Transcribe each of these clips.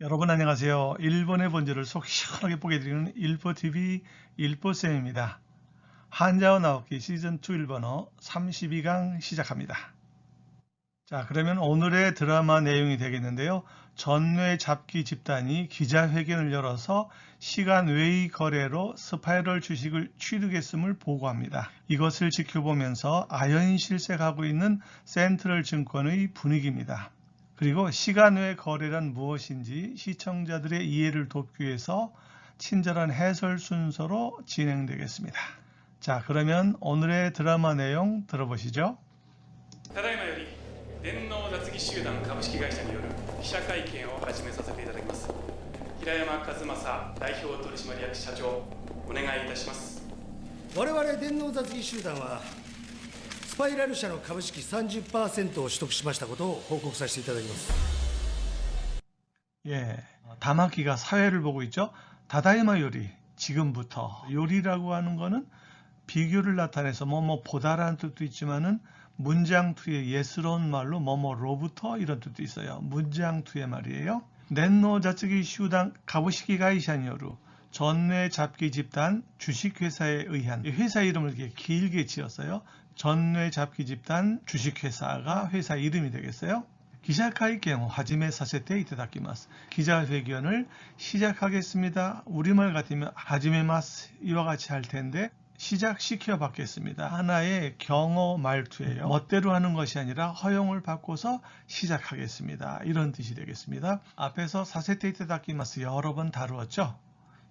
여러분 안녕하세요. 일본의 본질을 속 시원하게 보게 드리는 일보TV 일보쌤입니다. 한자어 나오기 시즌2 일본어 32강 시작합니다. 자 그러면 오늘의 드라마 내용이 되겠는데요. 전뇌 잡기 집단이 기자회견을 열어서 시간 외의 거래로 스파이럴 주식을 취득했음을 보고합니다. 이것을 지켜보면서 아연실색하고 있는 센트럴 증권의 분위기입니다. 그리고 시간 외 거래란 무엇인지 시청자들의 이해를 돕기 위해서 친절한 해설 순서로 진행되겠습니다. 자, 그러면 오늘의 드라마 내용 들어보시죠. ただいまより電脳雑技集団株式会社による記者会見を始めさせていただきます平山和正代表取締役社長お願いいたします我々電脳雑技集団はス パイラル社の株式30%を取得しましたことを報告させていただきます 예, 다마키가 사회를 보고 있죠. 다다이마 요리, 지금부터. 요리라고 하는 거는 비교를 나타내서 뭐뭐 보다라는 뜻도 있지만은 문장투의 예스러운 말로 뭐뭐로부터 이런 뜻도 있어요. 문장투의 말이에요. 넷노 자츠기 슈당 가부시기 가이샤니요루 전뇌 잡기 집단 주식회사에 의한 이 회사 이름을 이렇게 길게 지었어요. 전뇌 잡기 집단 주식회사가 회사 이름이 되겠어요. 기자회견 하지메 사세테 이타다키마스. 기자회견을 시작하겠습니다. 우리말 같으면 하지메마스 이와 같이 할 텐데 시작시켜 받겠습니다. 하나의 경어 말투예요. 멋대로 하는 것이 아니라 허용을 받고서 시작하겠습니다. 이런 뜻이 되겠습니다. 앞에서 사세테 이타다키마스 여러 번 다루었죠.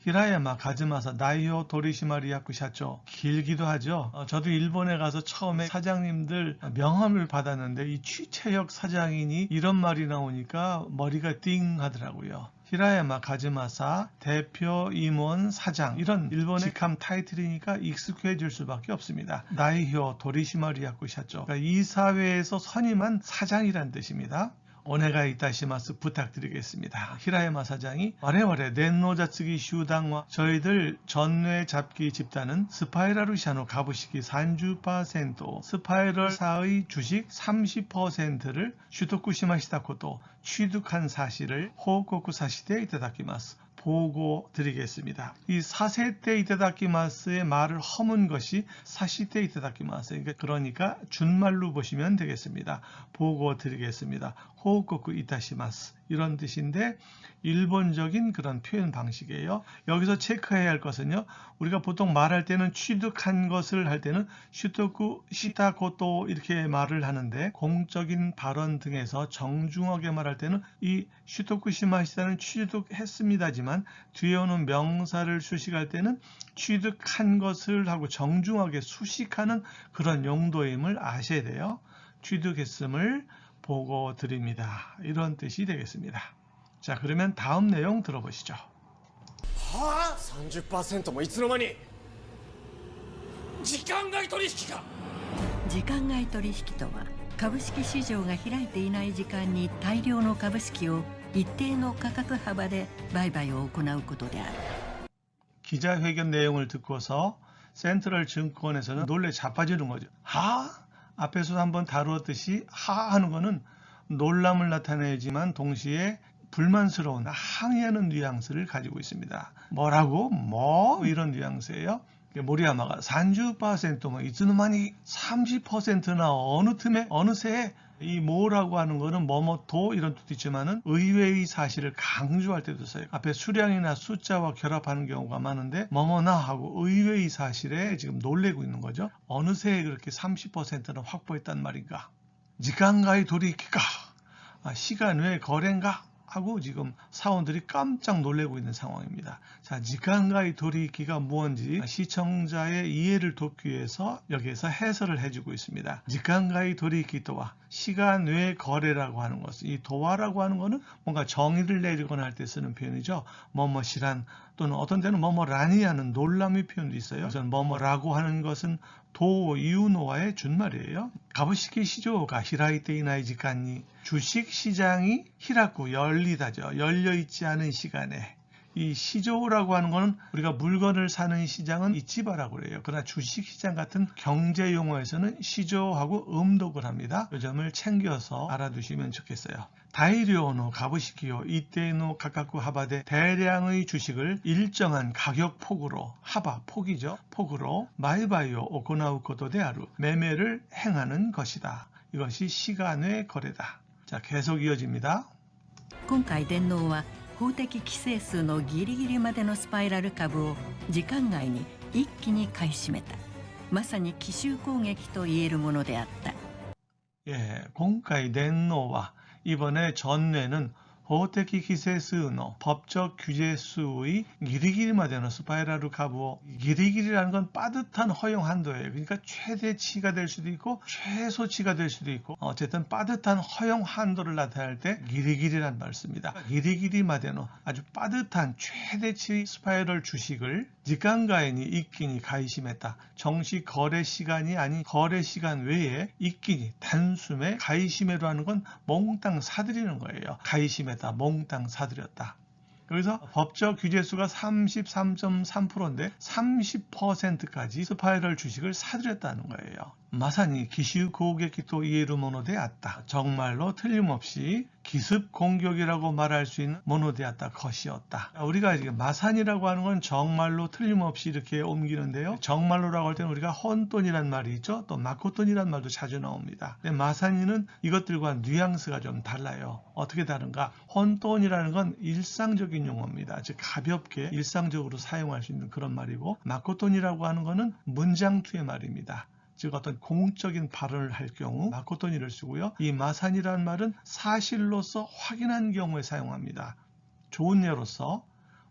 히라야마 가즈마사 나이오 도리시마리 야쿠 샤죠 길기도 하죠. 어, 저도 일본에 가서 처음에 사장님들 명함을 받았는데 이 취채역 사장이니 이런 말이 나오니까 머리가 띵 하더라고요. 히라야마 가즈마사 대표 임원 사장 이런 일본의 직함 타이틀이니까 익숙해질 수밖에 없습니다. 나이효 도리시마리 야쿠 샤죠. 그러니까 이 사회에서 선임한 사장이란 뜻입니다. 오네가 이타시마스 부탁드리겠습니다. 히라야마 사장이 와레와레 넷노자츠기 슈당와 저희들 전뇌 잡기 집단은 스파이라루샤노 가부시기 30% 스파이럴사의 주식 30%를 슈토쿠시마 시다 코도 취득한 사실을 호코쿠 사시대 이타다키마스. 보고 드리겠습니다. 이 사세테 이타다키마스의 말을 허문 것이 사시테 이타다키마스. 그러니까 준말로 보시면 되겠습니다. 보고 드리겠습니다. 호우코쿠 이타시마스. 이런 뜻인데 일본적인 그런 표현 방식이에요. 여기서 체크해야 할 것은요. 우리가 보통 말할 때는 취득한 것을 할 때는 슈토쿠 시타코토 이렇게 말을 하는데 공적인 발언 등에서 정중하게 말할 때는 이 슈토쿠시마시다는 취득했습니다지만 뒤에 오는 명사를 수식할 때는 취득한 것을 하고 정중하게 수식하는 그런 용도임을 아셔야 돼요. 취득했음을 보고 드립니다. 이런 뜻이 되겠습니다. 자, 그러면 다음 내용 들어보시죠. はあ30%もいつの間に時間外取引か時間外取引とは株式市場が開いていない時間に大量の株式を一定の価格幅で売買を行うことである 기자회견 내용을 듣고서 센트럴 증권에서는 놀래 자빠지는 거죠. 하? 앞에서 한번 다루었듯이 하 하는 거는 놀람을 나타내지만 동시에 불만스러운 항의하는 뉘앙스를 가지고 있습니다. 뭐라고? 뭐? 이런 뉘앙스예요. 모리야마가 30%뭐 이즈노만이 30%나 어느 틈에 어느 새에 이 뭐라고 하는 거는 뭐뭐도 이런 뜻도 있지만은 의외의 사실을 강조할 때도 써요. 앞에 수량이나 숫자와 결합하는 경우가 많은데 뭐뭐나 하고 의외의 사실에 지금 놀래고 있는 거죠. 어느 새에 그렇게 30%는 확보했단 말인가? 지간가의 돌이키가 아, 시간 외 거래인가? 하고 지금 사원들이 깜짝 놀래고 있는 상황입니다. 자, 지간가의 도리기가 무언지 시청자의 이해를 돕기 위해서 여기에서 해설을 해주고 있습니다. 지간가의 도리기 또와 시간 외 거래라고 하는 것은 이 도와라고 하는 것은 뭔가 정의를 내리거나 할 때 쓰는 표현이죠. 뭐뭐시란 또는 어떤 때는 뭐뭐라니 하는 놀람의 표현도 있어요. 우선 뭐뭐라고 하는 것은 도 이유노와의 준말이에요. 가부시기 시조가 히라이테이나이 지간니 주식 시장이 히라쿠 열리다죠. 열려 있지 않은 시간에 이 시조라고 하는 거는 우리가 물건을 사는 시장은 이치바라고 그래요. 그러나 주식시장 같은 경제 용어에서는 시조하고 음독을 합니다. 이 점을 챙겨서 알아두시면 좋겠어요. 다이료노 가부시키요 이때노 가까쿠 하바데 대량의 주식을 일정한 가격 폭으로 하바 폭이죠 폭으로 마이바이오 오코나우 코도 데아루 매매를 행하는 것이다. 이것이 시간의 거래다. 자 계속 이어집니다.今回電脳は 法的規制数のギリギリまでのスパイラル株を時間外に一気に買い占めたまさに奇襲攻撃と言えるものであった 예, 공가의 넨노와 이번에 전뇌는 기세스노 법적 규제 수의 기리기리마되는 스파이라ル가부어 기리기리라는 건 빠듯한 허용 한도예요. 그러니까 최대치가 될 수도 있고 최소치가 될 수도 있고 어쨌든 빠듯한 허용 한도를 나타낼 때 기리기리란 말 씁니다. 기리기리마되는 아주 빠듯한 최대치 스파이럴 주식을 지간가인이 있기니 가이심했다. 정시 거래 시간이 아닌 거래 시간 외에 있기니 단숨에 가이심해로 하는 건 몽땅 사들이는 거예요. 가이심 했다. 몽땅 사들였다. 그래서 법적 규제수가 33.3%인데 30%까지 스파이럴 주식을 사들였다는 거예요. 마사니 기슈 고객이 또 이해루 모노데았다. 정말로 틀림없이 기습 공격이라고 말할 수 있는 모노데았다 것이었다. 우리가 지금 마산이라고 하는 건 정말로 틀림없이 이렇게 옮기는데요. 정말로라고 할 때는 우리가 혼돈이란 말이 있죠. 또 마코돈이란 말도 자주 나옵니다. 근데 마산이는 이것들과 뉘앙스가 좀 달라요. 어떻게 다른가? 혼돈이라는 건 일상적인 용어입니다. 즉 가볍게 일상적으로 사용할 수 있는 그런 말이고 마코돈이라고 하는 거는 문장투의 말입니다. 즉 어떤 공적인 발언을 할 경우 마코토니를 쓰고요. 이 마산이라는 말은 사실로서 확인한 경우에 사용합니다. 좋은 예로서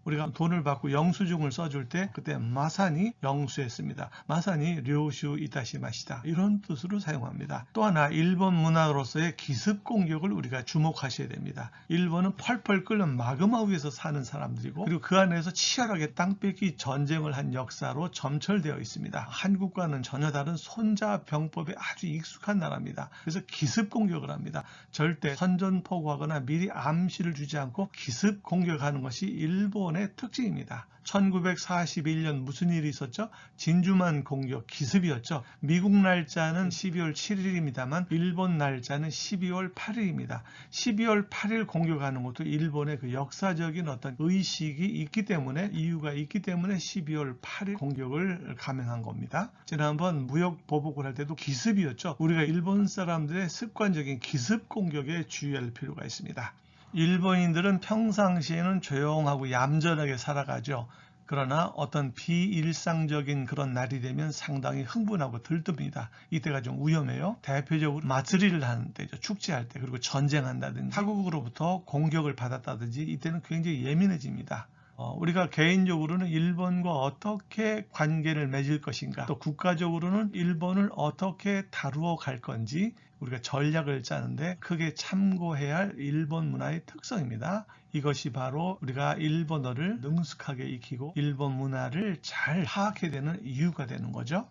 우리가 돈을 받고 영수증을 써줄 때 그때 마산이 영수했습니다. 마산이 료슈 이다시 마시다 이런 뜻으로 사용합니다. 또 하나 일본 문화로서의 기습 공격을 우리가 주목하셔야 됩니다. 일본은 펄펄 끓는 마그마 위에서 사는 사람들이고 그리고 그 안에서 치열하게 땅 뺏기 전쟁을 한 역사로 점철되어 있습니다. 한국과는 전혀 다른 손자 병법에 아주 익숙한 나라입니다. 그래서 기습 공격을 합니다. 절대 선전포고하거나 미리 암시를 주지 않고 기습 공격하는 것이 일본 의 특징입니다. 1941년 무슨 일이 있었죠? 진주만 공격 기습이었죠. 미국 날짜는 12월 7일입니다만 일본 날짜는 12월 8일입니다. 12월 8일 공격하는 것도 일본의 그 역사적인 어떤 의식이 있기 때문에 이유가 있기 때문에 12월 8일 공격을 감행한 겁니다. 지난번 무역 보복을 할 때도 기습이었죠. 우리가 일본 사람들의 습관적인 기습 공격에 주의할 필요가 있습니다. 일본인들은 평상시에는 조용하고 얌전하게 살아가죠. 그러나 어떤 비일상적인 그런 날이 되면 상당히 흥분하고 들뜹니다. 이때가 좀 위험해요. 대표적으로 마쓰리를 하는 때죠. 축제할 때 그리고 전쟁한다든지 타국으로부터 공격을 받았다든지 이때는 굉장히 예민해집니다. 어, 우리가 개인적으로는 일본과 어떻게 관계를 맺을 것인가 또 국가적으로는 일본을 어떻게 다루어 갈 건지 우리가 전략을 짜는데 크게 참고해야 할 일본 문화의 특성입니다. 이것이 바로 우리가 일본어를 능숙하게 익히고 일본 문화를 잘 파악해야 되는 이유가 되는 거죠.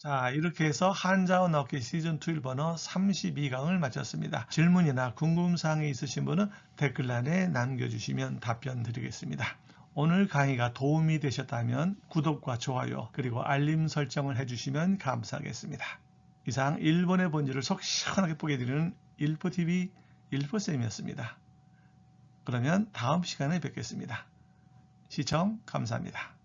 자 이렇게 해서 한자어 넣기 시즌 2 1번어 32강을 마쳤습니다. 질문이나 궁금사항이 있으신 분은 댓글란에 남겨주시면 답변 드리겠습니다. 오늘 강의가 도움이 되셨다면 구독과 좋아요 그리고 알림 설정을 해주시면 감사하겠습니다. 이상 일본의 본질을 속 시원하게 보게 드리는 일포TV 일포쌤이었습니다. 그러면 다음 시간에 뵙겠습니다. 시청 감사합니다.